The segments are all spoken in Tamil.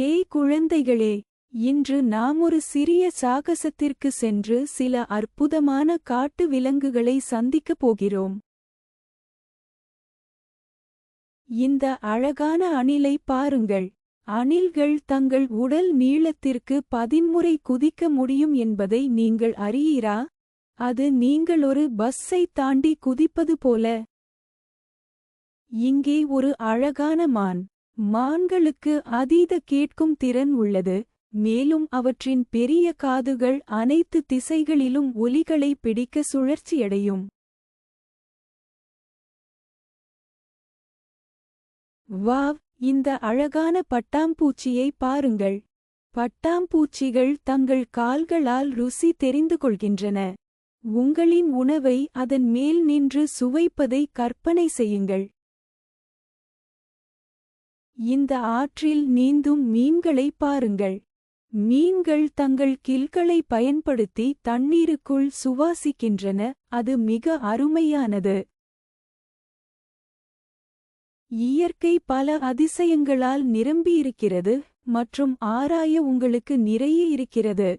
ஹே குழந்தைகளே இன்று நாம் ஒரு சிறிய சாகசத்திற்கு சென்று சில அற்புதமான காட்டு விலங்குகளை சந்திக்கப் போகிறோம். இந்த அழகான அணிலை பாருங்கள். அணில்கள் தங்கள் உடல் நீளத்திற்கு பதின்முறை குதிக்க முடியும் என்பதை நீங்கள் அறியீரா? அது நீங்கள் ஒரு பஸ்ஸை தாண்டி குதிப்பது போல. இங்கே ஒரு அழகான மான். மான்களுக்கு அதீத கேட்கும் திறன் உள்ளது மேலும் அவற்றின் பெரிய காதுகள் அனைத்து திசைகளிலும் ஒலிகளை பிடிக்க சுழற்சியடையும். வாவ்! இந்த அழகான பட்டாம்பூச்சியை பாருங்கள். பட்டாம்பூச்சிகள் தங்கள் கால்களால் ருசி தெரிந்து கொள்கின்றன. உங்களின் உணவை அதன் மேல் நின்று சுவைப்பதை கற்பனை செய்யுங்கள். இந்த ஆற்றில் நீந்தும் மீன்களை பாருங்கள். மீன்கள் தங்கள் கில்களை பயன்படுத்தி தண்ணீருக்குள் சுவாசிக்கின்றன அது மிக அருமையானது. இயற்கை பல அதிசயங்களால் நிரம்பியிருக்கிறது மற்றும் ஆராய உங்களுக்கு நிறைய இருக்கிறது.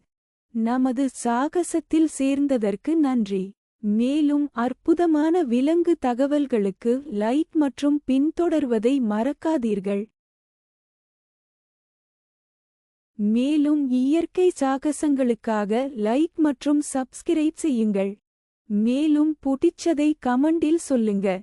நமது சாகசத்தில் சேர்ந்ததற்கு நன்றி. மேலும் அற்புதமான விலங்கு தகவல்களுக்கு லைக் மற்றும் பின்தொடர்வதை மறக்காதீர்கள். மேலும் இயற்கை சாகசங்களுக்காக லைக் மற்றும் சப்ஸ்கிரைப் செய்யுங்கள். மேலும் புடிச்சதை கமெண்டில் சொல்லுங்க.